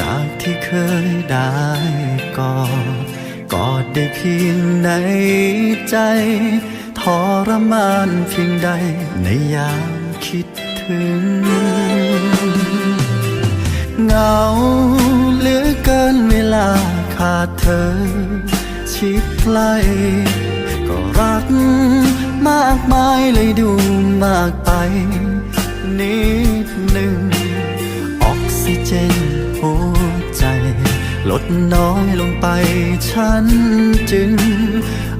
จากที่เคยได้กอดกอดได้เพียงในใจ ทรมานเพียงใดในยามคิดถึง เหงาเหลือเกินเวลาขาดเธอ ชิดใกล้ก็รักมากมายเลยดูมากไป นิดหนึ่งออกซิเจน หัวใจ ลดน้อยลงไปฉันจึง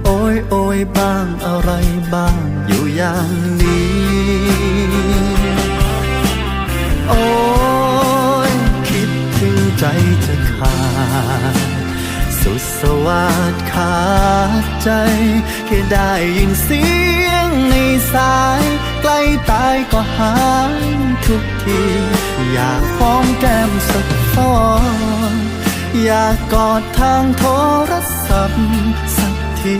โอยโอยบ้างอะไรบ้างอยู่อย่างนี้ โอ้ยคิดถึงใจจะขาดสุดสวัสดขาดใจ แค่ได้ยินเสียงในสาย ใกล้ตายก็หายทุกที อยากหอมแก้มสักฟอนอยากกอดทางโทรศัพท์สักที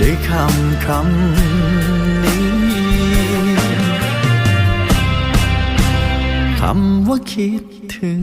ด้วยคำคำนี้ คำว่าคิดถึง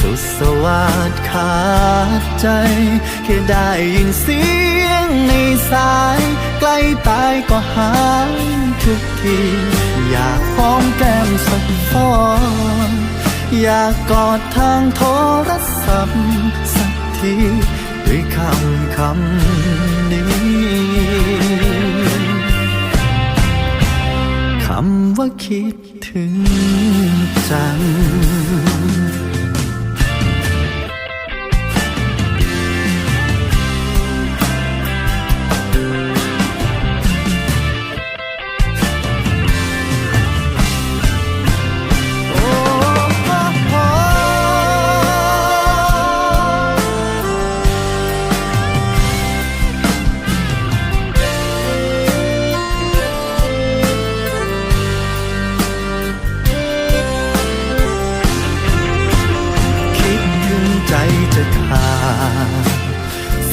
สุดสวัสดขาดใจ แค่ได้ยินเสียงในสาย ใกล้ตายก็หายทุกที อยากหอมแก้มสักฟอนอยากกอดทางโทรศัพท์สักที ด้วยคำคำนี้คำว่าคิดถึงจัง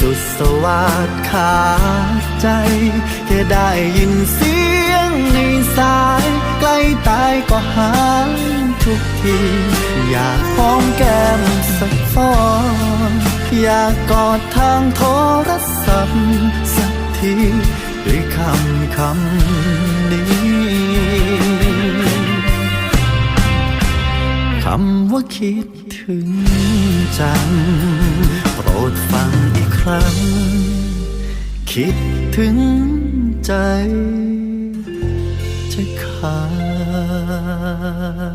สุดสวัสดขาดใจแค่ได้ยินเสียงในสาย ใกล้ตายก็หายทุกที อยากหอมแก้มสักฟอนอยากกอดทางโทรศัพท์สักทีด้วยคำคำนี้คำว่าคิดถึงจัง รดฟังอีกครั้ง คิดถึงใจจะขาด